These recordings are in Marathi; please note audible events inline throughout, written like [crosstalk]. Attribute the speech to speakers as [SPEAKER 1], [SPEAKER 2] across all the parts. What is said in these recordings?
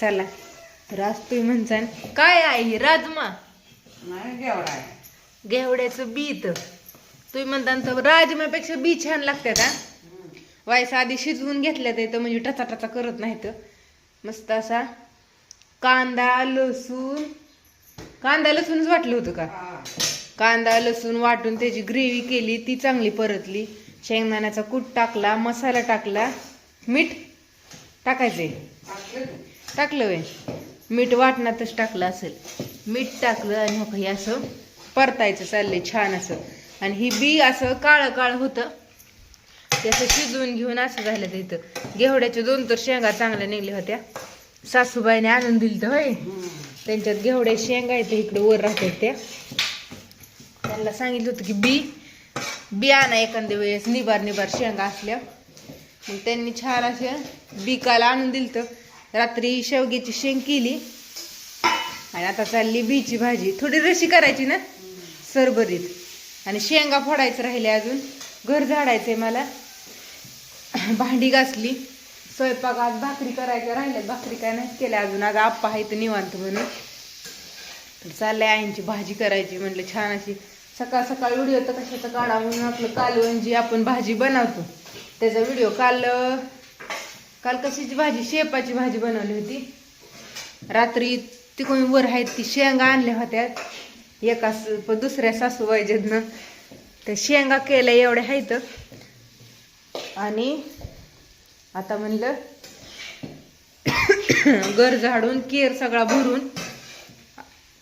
[SPEAKER 1] चला. तर आज तुम्ही म्हणसान काय आहे हे राजमा?
[SPEAKER 2] नाही आहे.
[SPEAKER 1] घेवड्याचं बी तर तुम्ही म्हणता तर राजम्यापेक्षा बी छान लागतात हा? वायस आधी शिजवून घेतल्यात तर म्हणजे टचा टचा करत नाहीत. मस्त असा कांदा लसूण कांदा लसूणच वाटलं होतं का. कांदा लसूण वाटून त्याची ग्रेव्ही केली ती चांगली परतली. शेंगदाण्याचा कूट टाकला मसाला टाकला मीठ टाकायचंय
[SPEAKER 2] टाकलं
[SPEAKER 1] वे मीठ वाटणातच टाकलं असेल. मीठ टाकलं आणि मग हे असं परतायचं चाललंय छान असं. आणि ही बी असं काळं काळं होतं. ते असं शिजवून घेऊन असं झालं ते इथं. घेवड्याच्या दोन तर शेंगा चांगल्या निघल्या होत्या. सासूबाईने आणून दिलं तर होय. त्यांच्यात घेवड्या शेंगा आहेत इकडे वर राहतात त्या. त्यांना सांगितलं होतं की बी बी आणा एखाद्या वेळेस निबार निबार शेंगा असल्या. मग त्यांनी छान अशा बी काल आणून दिलं तर रात्री शेवग्याची शेंग केली. आणि आता चालली बीची भाजी. थोडी रशी करायची ना? सरबरीत. आणि शेंगा फोडायचं राहिले अजून. घर झाडायचंय मला. भांडी घासली. स्वयंपाक आज भाकरी करायच्या राहिल्या भाकरी काय नाही केल्या अजून. आज आप्पा आहे तर निवांत म्हणून. तर चाललंय आईंची भाजी करायची म्हटलं छान अशी. सकाळ सकाळ व्हिडिओ तर कशाचा काढा म्हणून आपलं कालवण जी आपण भाजी बनवतो. त्याचा व्हिडिओ काल काल कशीची भाजी शेपाची भाजी बनवली होती. रात्री तिकडून वर आहेत ती शेंगा आणल्या होत्या. एका स- प- दुसऱ्या सासूबाईच्यातनं. त्या शेंगा केल्या एवढ्या आहेत. आणि आता म्हणलं घर झाडून केर सगळा भरून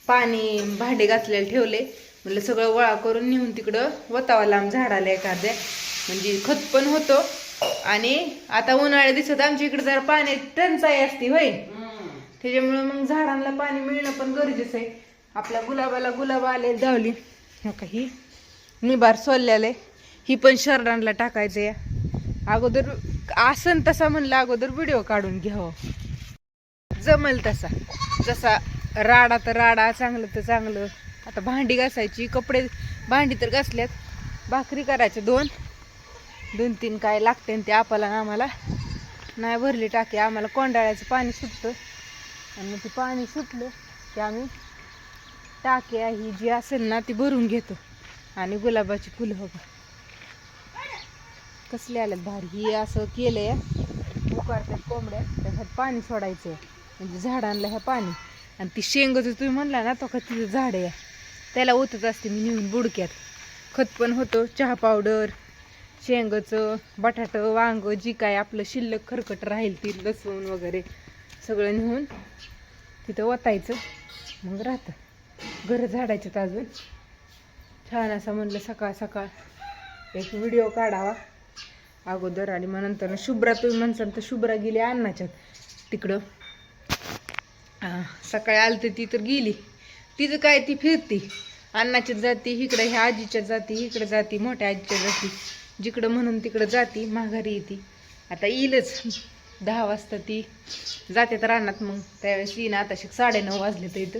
[SPEAKER 1] पाणी भांडे घातलेले ठेवले. म्हणलं सगळं वळा करून नेऊन तिकडं वतावा लांब झाडाला एखाद्या म्हणजे खत पण होतो. आणि आता उन्हाळ्या दिसत आमच्या इकडे जरा पाणी टंचाई असते होय. त्याच्यामुळे मग झाडांना पाणी मिळणं पण गरजेचं आहे. आपल्या गुलाबाला गुलाब आले धावली. हो का ही निबार सोललेलं. आहे ही पण शरडांना टाकायचं या अगोदर आसन तसा म्हणलं अगोदर व्हिडिओ काढून घ्यावं. जमल तसा. जसा राडा तर राडा चांगलं तर चांगलं. आता भांडी घासायची कपडे भांडी तर घासल्यात. भाकरी करायच्या दोन. दोन तीन काय लागते आणि ते आपाला आम्हाला नाही भरली टाकी. आम्हाला कोंडाळ्याचं पाणी सुटतं. आणि मग ते पाणी सुटलं की आम्ही टाकी ही जी असेल ना ती भरून घेतो. आणि गुलाबाची फुलं बघा. कसले आल्यात भारी. ही असं केलंय उकारतात कोंबड्या. त्याच्यात पाणी सोडायचं. म्हणजे झाडांना ह्या पाणी. आणि ती शेंगाचं तुम्ही म्हणला ना तो का तिचं झाड आहे. त्याला ओतत असते मी नेऊन बुडक्यात. खत पण होतो चहा पावडर शेंगचं बटाटं वांग जी काय आपलं शिल्लक खरकट राहील ती लसूण वगैरे सगळं नेऊन तिथं ओतायचं मग राहतं. घरं झाडायचं अजून. छान असं म्हणलं सकाळ सकाळ. एक व्हिडिओ काढावा. अगोदर आणि मग नंतर. शुभ्रा तुम्ही म्हणसान तर शुभ्रा गेली अन्नाच्यात. तिकडं. सकाळी आलते ती तर गेली. तिचं काय ती फिरती. अन्नाच्यात जाती इकडं ह्या आजीच्या जाती इकडं जाती मोठ्या आजीच्या जाती. जिकडं म्हणून तिकडं जाती माघारी येते. आता येईलच. दहा वाजता ती जाते तर रानात मग. त्यावेळेस येईन. आता शिक साडेनऊ वाजले तर इथं.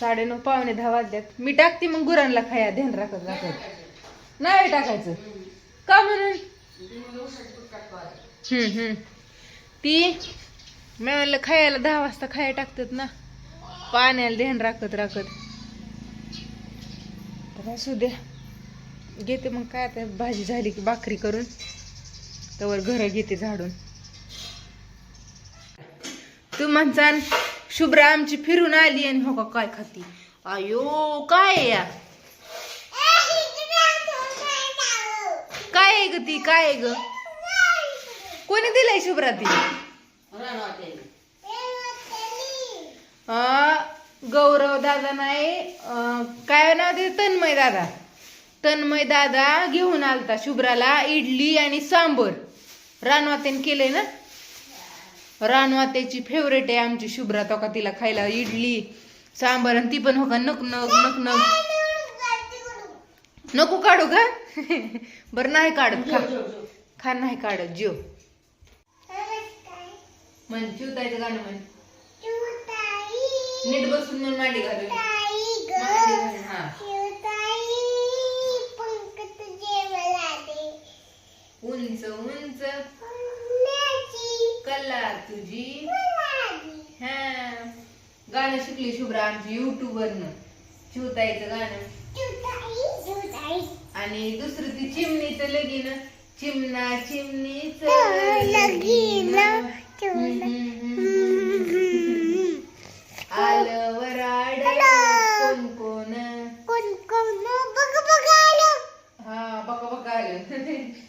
[SPEAKER 1] साडेनऊ पावणे दहा वाजल्यात. मी टाकते मग गुरांना खाया. ध्यान राखत राखत. नाही टाकायचं. का म्हणून? ती मी म्हणलं खायला दहा वाजता खाया टाकतात ना. पाण्याला ध्यान राखत राखत. असू द्या घेते मग काय आता? भाजी झाली की भाकरी करून. तवर घर घेते झाडून. तू म्हणसान शुभ्रा आमची फिरून आली आणि हो का काय खाती? अयो काय या? काय आहे ग ती? काय आहे ग? कोणी दिलंय शुभ्रा ती? गौरव दादा नाही काय नाव ते तन्मय दादा. तन्मय दादा घेऊन आलता शुभ्राला इडली आणि सांबर. रानवात्याने केलंय ना? रानवात्याची फेवरेट आहे आमची शुभ्रा तो का तिला खायला इडली सांबर आणि ती पण हो का नक नक नक नक. नको काढू का? [laughs] बरं नाही काढत खा. खा नाही काढत जिओ म्हण चिवतायचं गाणं म्हण. नीट बसून घालून. मांडी घालून हा. उंच उंच. कल्ला तुझी. गाणं शिकली शुभ्रा आमची युट्यूबवरनं शिवतायचं गाणं. आणि दुसरं ती चिमणीचं लगीन. चिमणा चिमणीच लगीन. आलं वराड. कोण कोण? हा बघा बघा आलं. [laughs]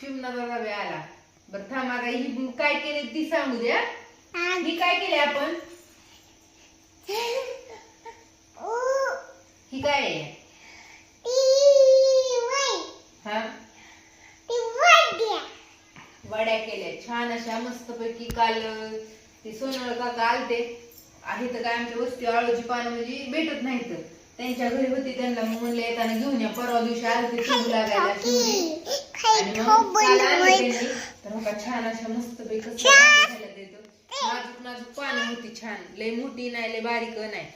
[SPEAKER 1] चिमणा दादा आला. बरं थांब ही काय केले ती सांगू द्या ही. काय केले आपण? ही काय आहे? हा? वड्या केल्या. छान अशा मस्तपैकी काल ते सोनळ काका आलते. आहे तर काय आमच्या वस्ती आळूची पानं म्हणजे भेटत नाहीत. त्यांच्या घरी होती त्यांना म्हणलं येताना घेऊन या परवा दिवशी आले ते शिवू लागायला आणि तर का छान अशा भाजी खायला देतो. नाजूक नाजूक पानं होती छान. लय मोठी नाही लय बारीक नाही.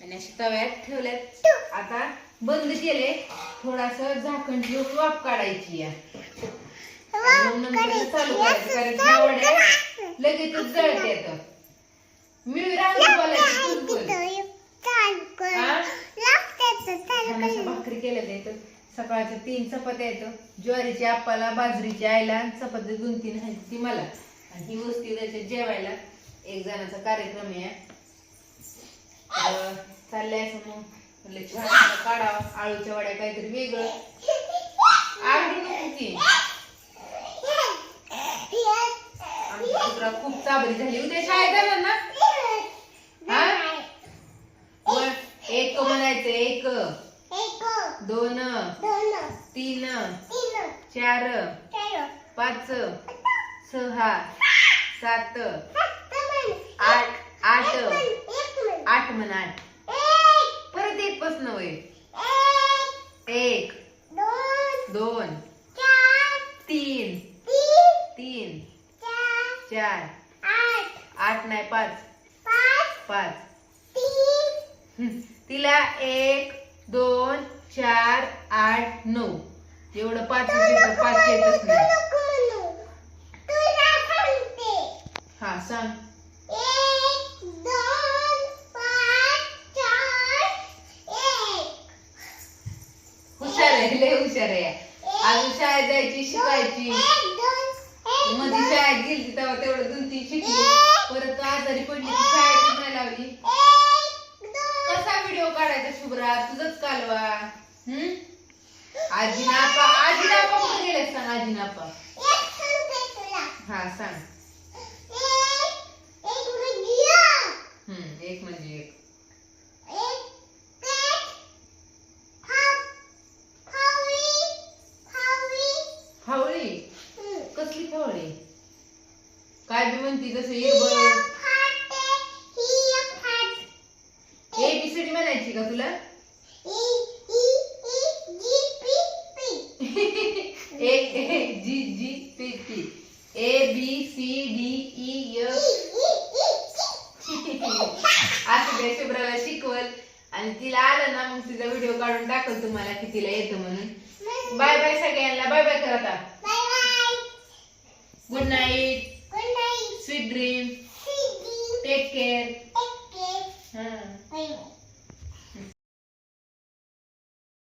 [SPEAKER 1] आणि अशी तव्यात ठेवल्यात. आता बंद केले. थोडास झाकण ठेवून वाफ काढायची या आणि मग नंतर चालू करायचं. कारण लगेचच जळत येतं. मी राहून बोलायची? छान अशा भाकरी केल्या येतं सकाळच्या तीन चपात्या येतं ज्वारीची आप्पाला बाजरीची आईला चपाती दोन तीन आहेत ती मला. आणि ही वस्ती त्याच्या जेवायला एक जणाचा कार्यक्रम आहे. चाललंय असं मग. म्हणलं छान काढावं. आळूच्या वड्या काहीतरी वेगळं. आवडू नको की आमची खूप चाबरी झाली उद्या शाळेत जाणार ना हा वर एक म्हणायचं एक दोन तीन चार पाच सहा सात आठ आठ आठ म्हण आठ. परत एक पासन होय. एक दोन तीन तीन चार आठ नाही पाच. पाच. तिला एक दोन चार आठ नऊ. एवढं पाच येतं पाच येतच नाही. हा सांग. हुशार आहे लय हुशार आहे. अजून शाळेत जायची शिकायची. मध्ये शाळेत गेली तेव्हा तेवढं दोन तीन शिकली. परत आजारी पडली की शाळेतच नाही लावली. कसा व्हिडिओ काढायचा शुभ्रा? तुझच कालवा. हम्म? आजी नापा आजी नापा कुठे गेले सांग आजी नापा हा सांग. हम्म एक म्हणजे एक. फावळी? कसली फावळी? काय बी म्हणती जसं इरबळ एबीसीडी म्हणायची का तुला? एक G G P P A B C D E F असं शुभ्राला शिकवल. आणि तिला आलं ना मग तिचा व्हिडिओ काढून टाकल तुम्हाला की तिला येतं म्हणून. बाय बाय सगळ्यांना. बाय बाय कर आता. Good night sweet dream take care.